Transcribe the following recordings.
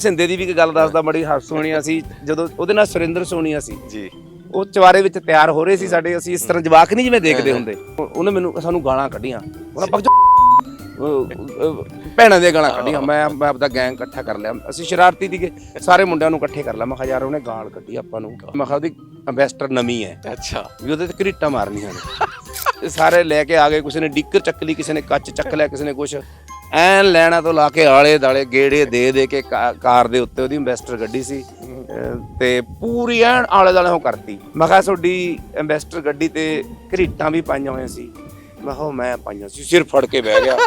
ਸਿੰਦੇ ਦੀ ਵੀ ਇੱਕ ਗੱਲ ਦੱਸਦਾ ਬੜੀ ਹਾਸ ਸੋਹਣੀ ਅਸੀਂ ਜਦੋਂ ਉਹਦੇ ਨਾਲ ਸੁਰਿੰਦਰ ਸੋਨੀਆ ਸੀ। ਜੀ। ਉਹ ਚਵਾਰੇ ਵਿੱਚ ਤਿਆਰ ਹੋ ਰਹੇ ਸੀ ਸਾਡੇ ਅਸੀਂ ਇਸ ਤਰ੍ਹਾਂ ਜਵਾਕ ਨਹੀਂ ਜਿਵੇਂ ਦੇਖਦੇ ਹੁੰਦੇ। ਉਹ- ਉਹਨੇ ਮੈਨੂੰ ਸਾਨੂੰ ਗਾਲਾਂ ਕੱਢੀਆਂ। ਉਹਨਾਂ ਪੱਕ ਭੈਣਾਂ ਦੀਆਂ ਗਾਲਾਂ ਕੱਢੀਆਂ। ਮੈਂ ਮੈਂ ਆਪਦਾ ਗੈਂਗ ਇਕੱਠਾ ਕਰ ਲਿਆ। ਅਸੀਂ ਸ਼ਰਾਰਤੀ ਸੀਗੇ। ਸਾਰੇ ਮੁੰਡਿਆਂ ਨੂੰ ਇਕੱਠੇ ਕਰ ਲਿਆ। ਮੈਂ ਕਿਹਾ ਯਾਰ ਉਹਨੇ ਗਾਲ ਕੱਢੀ ਆਪਾਂ ਨੂੰ। ਮੈਂ ਕਿਹਾ ਉਹਦੀ ਇਨਵੈਸਟਰ ਨਵੀਂ ਹੈ। ਅੱਛਾ। ਵੀ ਉਹਦੇ ਤੇ ਕਰੀਟਾਂ ਮਾਰਨੀਆਂ ਨੇ। ਸਾਰੇ ਲੈ ਕੇ ਆ ਗਏ। ਕਿਸੇ ਨੇ ਡਿੱਕਰ ਚੱਕ ਲਈ ਕਿਸੇ ਨੇ ਕੱਚ ਚੱਕ ਲਿਆ ਕਿਸੇ ਨੇ ਕੁਛ। ਐਨ ਲੈਣਾ ਤੋਂ ਲਾ ਕੇ ਆਲੇ ਦਾਲੇ ਗੇੜੇ ਦੇ ਦੇ ਕੇ ਕਾ- ਕਾਰ ਦੇ ਉੱਤੇ ਉਹਦੀ ਇਨਵੈਸਟਰ ਗੱਡੀ ਸੀ। ਅਹ ਤੇ ਪੂਰੀ ਐਨ ਆਲੇ ਦਾਲੇ ਉਹ ਕਰਤੀ। ਮੈਂ ਕਿਹਾ ਤੁਹਾਡੀ ਇਨਵੈਸਟਰ ਗੱਡੀ ਤੇ ਕਰੀਟਾਂ ਵੀ ਪਾਈਆਂ ਹੋਈਆਂ ਸੀ। ਮੈਂ ਕਿਹਾ ਮੈਂ ਪਾਈਆਂ ਸੀ ਸਿਰ ਫੜ ਕੇ ਬਹਿ ਗਿਆ।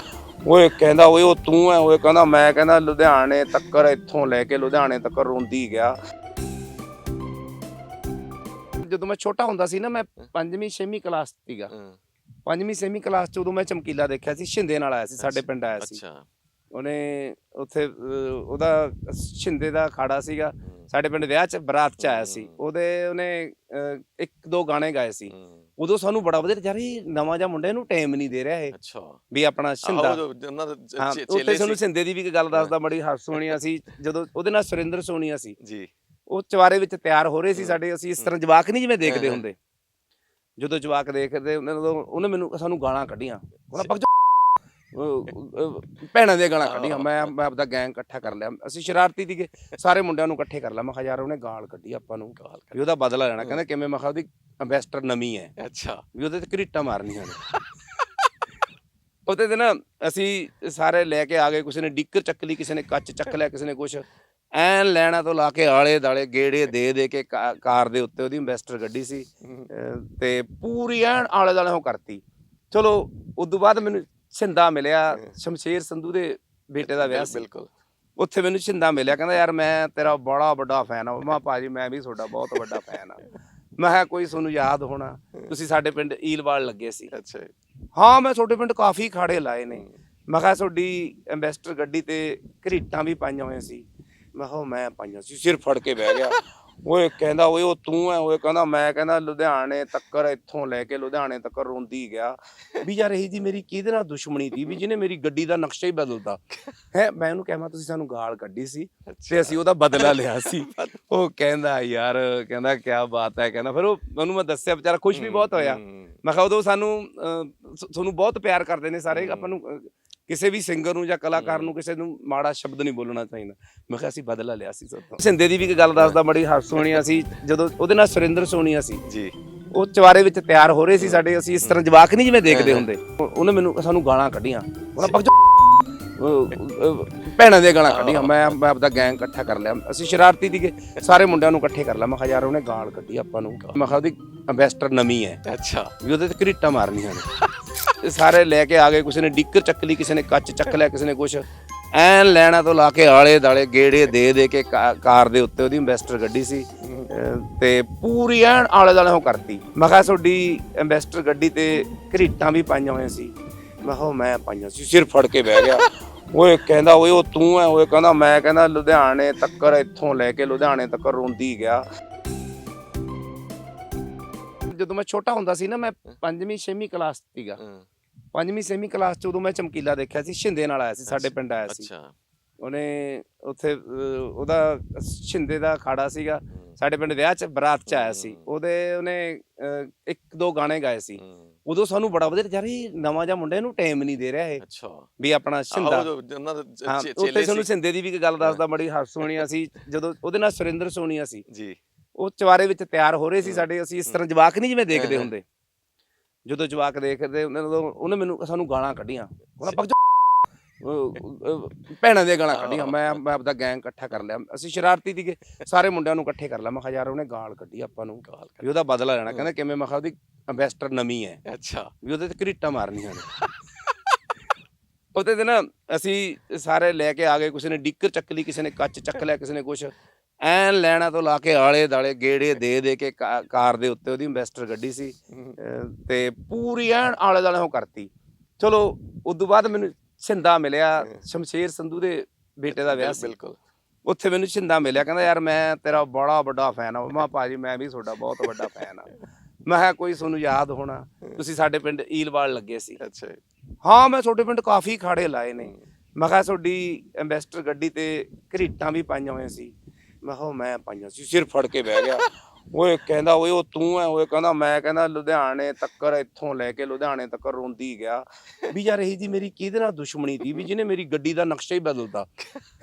ਓਏ ਕਹਿੰਦਾ ਓਏ ਉਹ ਤੂੰ ਐ ਓਏ ਕਹਿੰਦਾ ਮੈਂ ਕਹਿੰਦਾ ਲੁਧਿਆਣੇ ਤੱਕਰ ਇੱਥੋਂ ਲੈ ਕੇ ਲੁਧਿਆਣੇ ਤੱਕਰ ਰੋਂਦੀ ਗਿਆ। ਜਦੋਂ ਮੈਂ ਛੋਟਾ ਹੁੰਦਾ ਸੀ ਨਾ ਮੈਂ ਪੰਜਵੀਂ ਛੇਵੀਂ ਕਲਾਸ ਸੀਗਾ। ਹਮ, ਪੰਜਵੀਂ ਛੇਵੀਂ ਕਲਾਸ ਚ ਉਦੋਂ ਮੈਂ ਚਮਕੀਲਾ ਦੇਖਿਆ ਸੀ ਸ਼ਿੰਦੇ ਨਾਲ ਆਇਆ ਸੀ ਸਾਡੇ ਪਿੰਡ ਆਇਆ ਸੀ। ਅੱਛਾ। ਉਹਨੇ ਉੱਥੇ ਉਹਦਾ ਸ਼ਿੰਦੇ ਦਾ ਖਾੜਾ ਸੀਗਾ ਸਾਡੇ ਪਿੰਡ ਵਿਆਹ ਚ ਬਰਾਤ ਚ ਆਇਆ ਸੀ। ਉਹਦੇ ਉਹਨੇ ਇੱਕ ਦੋ ਗਾਣੇ ਗਾਏ ਸੀ। ਉਦੋਂ ਸਾਨੂੰ ਬੜਾ ਵਧੀਆ ਯਾਰ ਇਹ ਨਵਾਂ ਜਿਹਾ ਮੁੰਡਾ ਇਹਨੂੰ ਟਾਈਮ ਨਹੀਂ ਦੇ ਰਿਹਾ ਇਹ। ਅੱਛਾ। ਵੀ ਆਪਣਾ ਸ਼ਿੰਦਾ। ਉਹਨਾਂ ਦੇ ਚੇਲੇ ਸੀ। ਸ਼ਿੰਦੇ ਦੀ ਵੀ ਇੱਕ ਗੱਲ ਦੱਸਦਾ ਬੜੀ ਹਾਸ ਸੋਹਣੀ ਅਸੀਂ ਜਦੋਂ ਉਹਦੇ ਨਾਲ ਸੁਰਿੰਦਰ ਸੋਨੀਆ ਸੀ। ਜੀ। ਉਹ ਚਵਾਰੇ ਵਿੱਚ ਤਿਆਰ ਹੋ ਰਹੇ ਸੀ। ਸਾਡੇ ਅਸੀਂ ਇਸ ਤਰ੍ਹਾਂ ਜਵਾਕ ਨਹੀਂ ਜਿਵੇਂ ਦੇਖਦੇ। ਹੁੰਦੇ। ਜਦੋਂ ਜਵਾਕ ਦੇਖਦੇ ਉਹਨਾਂ ਨੂੰ ਉਹਨੇ ਮੈਨੂੰ ਸਾਨੂੰ ਗਾਲਾਂ ਕੱਢੀਆਂ। ਉਹਨਾਂ ਪੱਕ ਭੈਣਾਂ ਦੀਆਂ ਗਾਲਾਂ ਕੱਢੀਆਂ। ਮੈਂ ਮੈਂ ਆਪਦਾ ਗੈਂਗ ਇਕੱਠਾ ਕਰ ਲਿਆ। ਅਸੀਂ ਸ਼ਰਾਰਤੀ ਸੀਗੇ। ਸਾਰੇ ਮੁੰਡਿਆਂ ਨੂੰ ਇਕੱਠੇ ਕਰ ਲਿਆ। ਮੈਂ ਕਿਹਾ ਯਾਰ ਉਹਨੇ ਗਾਲ ਕੱਢੀ ਆਪਾਂ ਨੂੰ। ਵੀ ਉਹਦਾ ਬਦਲਾ ਲੈਣਾ। ਕਹਿੰਦਾ ਕਿਵੇਂ? ਮੈਂ ਕਿਹਾ ਉਹਦੀ ਇਨਵੈਸਟਰ ਨਵੀਂ ਹੈ। ਅੱਛਾ। ਵੀ ਉਹਦੇ ਤੇ ਕਰੀਟਾਂ ਮਾਰਨੀਆਂ ਨੇ। ਉਹਦੇ ਤੇ ਨਾ ਅਸੀਂ ਸਾਰੇ ਲੈ ਕੇ ਆ ਗਏ। ਕਿਸੇ ਨੇ ਡਿੱਕਰ ਚੱਕ ਲਈ ਕਿਸੇ ਨੇ ਕੱਚ ਚੱਕ ਲਿਆ ਕਿਸੇ ਨੇ ਕੁਛ। ਐਨ ਲੈਣਾ ਤੋਂ ਲਾ ਕੇ ਆਲੇ ਦਾਲੇ ਗੇੜੇ ਦੇ ਦੇ ਕੇ ਕਾ- ਕਾਰ ਦੇ ਉੱਤੇ ਉਹਦੀ ਇਨਵੈਸਟਰ ਗੱਡੀ ਸੀ ਅਹ ਤੇ ਪੂਰੀ ਐਨ ਆਲੇ ਦਾਲੇ ਉਹ ਕਰਤੀ। ਚਲੋ ਉਦੋਂ ਬਾਅਦ ਮੈਨੂੰ ਛਿੰਦਾ ਮਿਲਿਆ ਸ਼ਮਸ਼ੇਰ ਸੰਧੂ ਦੇ ਬੇਟੇ ਦਾ ਵਿਆਹ ਸੀ। ਬਿਲਕੁਲ। ਉੱਥੇ ਮੈਨੂੰ ਛਿੰਦਾ ਮਿਲਿਆ ਕਹਿੰਦਾ ਯਾਰ ਮੈਂ ਤੇਰਾ ਬੜਾ ਵੱਡਾ ਫੈਨ ਆ। ਮੈਂ ਕਿਹਾ ਭਾਜੀ ਮੈਂ ਵੀ ਤੁਹਾਡਾ ਬਹੁਤ ਵੱਡਾ ਫੈਨ ਆ। ਮੈਂ ਕਿਹਾ ਕੋਈ ਤੁਹਾਨੂੰ ਯਾਦ ਹੋਣਾ ਤੁਸੀਂ ਸਾਡੇ ਪਿੰਡ ਈਲਵਾਲ ਲੱਗੇ ਸੀ। ਅੱਛਾ ਜੀ। ਹਾਂ ਮੈਂ ਤੁਹਾਡੇ ਪਿੰਡ ਕਾਫੀ ਖਾੜੇ ਲਾਏ ਨੇ। ਮੈਂ ਕਿਹਾ ਤੁਹਾਡੀ ਇਨਵੈਸਟਰ ਗੱਡੀ ਤੇ ਘਰੀਟਾਂ ਵੀ ਪਾਈਆਂ ਹੋਈਆਂ ਸੀ। ਮੈਂ ਕਿਹਾ ਮੈਂ ਪਾਈਆਂ ਸੀ ਸਿਰ ਫੜ ਕੇ ਬਹਿ ਗਿਆ। ਓਏ ਕਹਿੰਦਾ ਓਏ ਉਹ ਤੂੰ ਐ ਓਏ ਕਹਿੰਦਾ ਮੈਂ ਕਹਿੰਦਾ ਲੁਧਿਆਣੇ ਤੱਕਰ ਇੱਥੋਂ ਲੈ ਕੇ ਲੁਧਿਆਣੇ ਤੱਕਰ ਰੋਂਦੀ ਗਿਆ। ਵੀ ਯਾਰ ਇਹ ਜੀ ਮੇਰੀ ਕਿਹਦੇ ਨਾਲ ਦੁਸ਼ਮਣੀ ਸੀ? ਵੀ ਜਿਹਨੇ ਮੇਰੀ ਗੱਡੀ ਦਾ ਨਕਸ਼ਾ ਹੀ ਬਦਲਤਾ। ਹੈ ਮੈਂ ਉਹਨੂੰ ਕਹਿਮਾ ਤੁਸੀਂ ਸਾਨੂੰ ਗਾਲ ਕੱਢੀ ਸੀ ਤੇ ਅਸੀਂ ਉਹਦਾ ਬਦਲਾ ਲਿਆ ਸੀ। ਉਹ ਕਹਿੰਦਾ ਯਾਰ ਕਹਿੰਦਾ ਕੀ ਬਾਤ ਹੈ ਕਹਿੰਦਾ ਫਿਰ ਉਹ ਉਹਨੂੰ ਮੈਂ ਦੱਸਿਆ ਵਿਚਾਰਾ ਖੁਸ਼ ਵੀ ਬਹੁਤ ਹੋਇਆ। ਮੈਂ ਕਿਹਾ ਉਦੋਂ ਸਾਨੂੰ ਤੁਹਾਨੂੰ ਬਹੁਤ ਪਿਆਰ ਕਰਦੇ ਨੇ ਸਾਰੇ। ਆਪਾਂ ਨੂੰ ਕਿਸੇ ਵੀ ਸਿੰਗਰ ਨੂੰ ਜਾਂ ਕਲਾਕਾਰ ਨੂੰ ਕਿਸੇ ਨੂੰ ਮਾੜਾ ਸ਼ਬਦ ਨਹੀਂ ਬੋਲਣਾ ਚਾਹੀਦਾ। ਮੈਂ ਕਿਹਾ ਅਸੀਂ ਬਦਲਾ ਲਿਆ ਸੀ ਸਭ ਤੋਂ। ਸਿੰਦੇ ਦੀ ਵੀ ਇੱਕ ਗੱਲ ਦੱਸਦਾ ਬੜੀ ਹਾਸ ਸੋਹਣੀ ਅਸੀਂ। ਜਦੋਂ ਉਹਦੇ ਨਾਲ ਸੁਰਿੰਦਰ ਸੋਨੀਆ ਸੀ ਜੀ। ਉਹ ਚਵਾਰੇ ਵਿੱਚ ਤਿਆਰ ਹੋ ਰਹੇ ਸੀ ਸਾਡੇ ਅਸੀਂ ਇਸ ਤਰ੍ਹਾਂ ਜਵਾਕ ਨਹੀਂ ਜਿਵੇਂ ਦੇਖਦੇ ਹੁੰਦੇ। ਉਹ- ਉਹਨੇ ਮੈਨੂੰ ਸਾਨੂੰ ਗਾਲਾਂ ਕੱਢੀਆਂ। ਉਹਨਾਂ ਪੱਕ ਭੈਣਾਂ ਦੀਆਂ ਗਾਲਾਂ ਕੱਢੀਆਂ। ਮੈਂ ਮੈਂ ਆਪਦਾ ਗੈਂਗ ਇਕੱਠਾ ਕਰ ਲਿਆ। ਅਸੀਂ ਸ਼ਰਾਰਤੀ ਸੀਗੇ। ਸਾਰੇ ਮੁੰਡਿਆਂ ਨੂੰ ਇਕੱਠੇ ਕਰ ਲਿਆ। ਮੈਂ ਕਿਹਾ ਯਾਰ ਉਹਨੇ ਗਾਲ ਕੱਢੀ ਆਪਾਂ ਨੂੰ। ਮੈਂ ਕਿਹਾ ਉਹਦੀ ਇਨਵੈਸਟਰ ਨਵੀਂ ਹੈ। ਅੱਛਾ। ਵੀ ਉਹਦੇ ਤੇ ਕਰੀਟਾਂ ਮਾਰਨੀਆਂ ਨੇ। ਸਾਰੇ ਲੈ ਕੇ ਆ ਗਏ, ਕਿਸੇ ਨੇ ਡਿੱਕਰ ਚੱਕ ਲਈ, ਕਿਸੇ ਨੇ ਕੱਚ ਚੱਕ ਲਿਆ, ਕਿਸੇ ਨੇ ਕੁਛ। ਐਨ ਲੈਣਾ ਤੋਂ ਲਾ ਕੇ ਆਲੇ ਦਾਲੇ ਗੇੜੇ ਦੇ ਦੇ ਕੇ ਕਾ- ਕਾਰ ਦੇ ਉੱਤੇ ਉਹਦੀ ਇਨਵੈਸਟਰ ਗੱਡੀ ਸੀ। ਅਹ ਤੇ ਪੂਰੀ ਐਨ ਆਲੇ ਦਾਲੇ ਉਹ ਕਰਤੀ। ਮੈਂ ਕਿਹਾ ਤੁਹਾਡੀ ਇਨਵੈਸਟਰ ਗੱਡੀ ਤੇ ਘਰੀਟਾਂ ਵੀ ਪਾਈਆਂ ਹੋਈਆਂ ਸੀ। ਮੈਂ ਕਿਹਾ ਉਹ ਮੈਂ ਪਾਈਆਂ ਸੀ, ਸਿਰ ਫੜ ਕੇ ਬਹਿ ਗਿਆ। ਓਏ ਕਹਿੰਦਾ, ਓਏ ਉਹ ਤੂੰ ਐ, ਓਏ ਕਹਿੰਦਾ, ਮੈਂ ਕਹਿੰਦਾ ਲੁਧਿਆਣੇ ਤੱਕਰ ਇੱਥੋਂ ਲੈ ਕੇ ਲੁਧਿਆਣੇ ਤੱਕ ਰੋਂਦੀ ਗਿਆ। ਜਦੋਂ ਮੈਂ ਛੋਟਾ ਹੁੰਦਾ ਸੀ ਨਾ ਮੈਂ ਪੰਜਵੀਂ ਛੇਵੀਂ ਕਲਾਸ ਸੀਗਾ। ਹਮ, ਪੰਜਵੀਂ ਛੇਵੀਂ ਕਲਾਸ ਚ ਉਦੋਂ ਮੈਂ ਚਮਕੀਲਾ ਦੇਖਿਆ ਸੀ ਸ਼ਿੰਦੇ ਨਾਲ ਆਇਆ ਸੀ ਸਾਡੇ ਪਿੰਡ ਆਇਆ ਸੀ। ਅੱਛਾ। ਉਹਨੇ ਉੱਥੇ ਅਹ, ਉਹਦਾ ਸ਼ਿੰਦੇ ਦਾ ਖਾੜਾ ਸੀਗਾ ਸਾਡੇ ਪਿੰਡ ਵਿਆਹ ਚ ਬਰਾਤ ਚ ਆਇਆ ਸੀ। ਉਹਦੇ ਉਹਨੇ ਅਹ, ਇੱਕ ਦੋ ਗਾਣੇ ਗਾਏ ਸੀ। ਹਮ, ਉਦੋਂ ਸਾਨੂੰ ਬੜਾ ਵਧੀਆ ਯਾਰ ਇਹ ਨਵਾਂ ਜਿਹਾ ਮੁੰਡਾ ਇਹਨੂੰ ਟਾਈਮ ਨਹੀਂ ਦੇ ਰਿਹਾ ਇਹ। ਅੱਛਾ। ਵੀ ਆਪਣਾ ਸ਼ਿੰਦਾ। ਆਹੋ, ਜੋ ਉਹਨਾਂ ਦੇ ਚ- ਹਾਂ ਚ- ਉੱਥੇ ਚੇਲੇ ਸਾਨੂੰ ਸੀ ਸ਼ਿੰਦੇ ਦੀ ਵੀ ਇੱਕ ਗੱਲ ਦੱਸਦਾ ਬੜੀ ਹਾਸ ਸੋਹਣੀ ਅਸੀਂ ਜਦੋਂ ਉਹਦੇ ਨਾਲ ਸੁਰਿੰਦਰ ਸੋਨੀਆ ਸੀ। ਜੀ। ਉਹ ਚਵਾਰੇ ਵਿੱਚ ਤਿਆਰ ਹੋ ਰਹੇ ਸੀ। ਸਾਡੇ ਅਸੀਂ ਇਸ ਤਰ੍ਹਾਂ ਜਵਾਕ ਨਹੀਂ ਜਿਵੇਂ ਦੇਖਦੇ। ਹੁੰਦੇ। ਜਦੋਂ ਜਵਾਕ ਦੇਖਦੇ ਉਹਨਾਂ ਨੂੰ ਉਹਨੇ ਮੈਨੂੰ ਸਾਨੂੰ ਗਾਲਾਂ ਕੱਢੀਆਂ। ਉਹਨਾਂ ਪੱਕ ਭੈਣਾਂ ਦੀਆਂ ਗਾਲਾਂ ਕੱਢੀਆਂ। ਮੈਂ ਮੈਂ ਆਪਦਾ ਗੈਂਗ ਇਕੱਠਾ ਕਰ ਲਿਆ। ਅਸੀਂ ਸ਼ਰਾਰਤੀ ਸੀਗੇ। ਸਾਰੇ ਮੁੰਡਿਆਂ ਨੂੰ ਇਕੱਠੇ ਕਰ ਲਿਆ। ਮੈਂ ਕਿਹਾ ਯਾਰ ਉਹਨੇ ਗਾਲ ਕੱਢੀ ਆਪਾਂ ਨੂੰ। ਵੀ ਉਹਦਾ ਬਦਲਾ ਲੈਣਾ। ਕਹਿੰਦਾ ਕਿਵੇਂ? ਮੈਂ ਕਿਹਾ ਉਹਦੀ ਇਨਵੈਸਟਰ ਨਵੀਂ ਹੈ। ਅੱਛਾ। ਵੀ ਉਹਦੇ ਤੇ ਕਰੀਟਾਂ ਮਾਰਨੀਆਂ ਨੇ। ਉਹਦੇ ਤੇ ਨਾ ਅਸੀਂ ਸਾਰੇ ਲੈ ਕੇ ਆ ਗਏ। ਕਿਸੇ ਨੇ ਡਿੱਕਰ ਚੱਕ ਲਈ ਕਿਸੇ ਨੇ ਕੱਚ ਚੱਕ ਲਿਆ ਕਿਸੇ ਨੇ ਕੁਛ। ਐਨ ਲੈਣਾ ਤੋਂ ਲਾ ਕੇ ਆਲੇ ਦਾਲੇ ਗੇੜੇ ਦੇ ਦੇ ਕੇ ਕਾ- ਕਾਰ ਦੇ ਉੱਤੇ ਉਹਦੀ ਇਨਵੈਸਟਰ ਗੱਡੀ ਸੀ ਅਹ ਤੇ ਪੂਰੀ ਐਨ ਆਲੇ ਦਾਲੇ ਉਹ ਕਰਤੀ। ਚਲੋ ਉਦੋਂ ਬਾਅਦ ਮੈਨੂੰ ਛਿੰਦਾ ਮਿਲਿਆ ਸ਼ਮਸ਼ੇਰ ਸੰਧੂ ਦੇ ਬੇਟੇ ਦਾ ਵਿਆਹ ਸੀ। ਬਿਲਕੁਲ ਉੱਥੇ ਮੈਨੂੰ ਛਿੰਦਾ ਮਿਲਿਆ ਕਹਿੰਦਾ ਯਾਰ ਮੈਂ ਤੇਰਾ ਬੜਾ ਵੱਡਾ ਫੈਨ ਆ। ਮੈਂ ਕਿਹਾ ਭਾਜੀ ਮੈਂ ਵੀ ਤੁਹਾਡਾ ਬਹੁਤ ਵੱਡਾ ਫੈਨ ਆ। ਮੈਂ ਕਿਹਾ ਕੋਈ ਤੁਹਾਨੂੰ ਯਾਦ ਹੋਣਾ। ਤੁਸੀਂ ਸਾਡੇ ਪਿੰਡ ਈਲਵਾਲ ਲੱਗੇ ਸੀ। ਅੱਛਾ ਜੀ। ਹਾਂ ਮੈਂ ਤੁਹਾਡੇ ਪਿੰਡ ਕਾਫੀ ਖਾੜੇ ਲਾਏ ਨੇ। ਮੈਂ ਕਿਹਾ ਤੁਹਾਡੀ ਐਂਬੈਸਟਰ ਗੱਡੀ ਤੇ ਘਰੀਟਾਂ ਵੀ ਪਾਈਆਂ ਹੋਈਆਂ ਸੀ। ਮੈਂ ਕਿਹਾ ਮੈਂ ਪਾਈਆਂ ਸੀ ਸਿਰ ਫੜ ਕੇ ਬਹਿ ਗਿਆ। ਓਏ ਕਹਿੰਦਾ ਓਏ ਉਹ ਤੂੰ ਐ ਓਏ ਕਹਿੰਦਾ ਮੈਂ ਕਹਿੰਦਾ ਲੁਧਿਆਣੇ ਤੱਕਰ ਇੱਥੋਂ ਲੈ ਕੇ ਲੁਧਿਆਣੇ ਤੱਕਰ ਰੋਂਦੀ ਗਿਆ। ਵੀ ਯਾਰ ਇਹ ਜੀ ਮੇਰੀ ਕਿਹਦੇ ਨਾਲ ਦੁਸ਼ਮਣੀ ਸੀ? ਵੀ ਜਿਹਨੇ ਮੇਰੀ ਗੱਡੀ ਦਾ ਨਕਸ਼ਾ ਹੀ ਬਦਲਤਾ।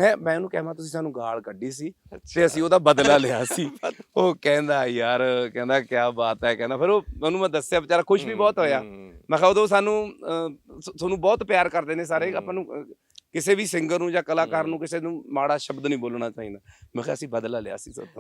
ਹੈ ਮੈਂ ਉਹਨੂੰ ਕਹਿਮਾ ਤੁਸੀਂ ਸਾਨੂੰ ਗਾਲ ਕੱਢੀ ਸੀ ਤੇ ਅਸੀਂ ਉਹਦਾ ਬਦਲਾ ਲਿਆ ਸੀ। ਉਹ ਕਹਿੰਦਾ ਯਾਰ ਕਹਿੰਦਾ ਕੀ ਬਾਤ ਹੈ ਕਹਿੰਦਾ ਫਿਰ ਉਹ ਉਹਨੂੰ ਮੈਂ ਦੱਸਿਆ ਵਿਚਾਰਾ ਖੁਸ਼ ਵੀ ਬਹੁਤ ਹੋਇਆ। ਮੈਂ ਕਿਹਾ ਉਦੋਂ ਸਾਨੂੰ ਤੁਹਾਨੂੰ ਬਹੁਤ ਪਿਆਰ ਕਰਦੇ ਨੇ ਸਾਰੇ ਆਪਾਂ ਨੂੰ ਕਿਸੇ ਵੀ ਸਿੰਗਰ ਨੂੰ ਜਾਂ ਕਲਾਕਾਰ ਨੂੰ ਕਿਸੇ ਨੂੰ ਮਾੜਾ ਸ਼ਬਦ ਨਹੀਂ ਬੋਲਣਾ ਚਾਹੀਦਾ। ਮੈਂ ਕਿਹਾ ਅਸੀਂ ਬਦਲਾ ਲਿਆ ਸੀ ਸੋਤੋਂ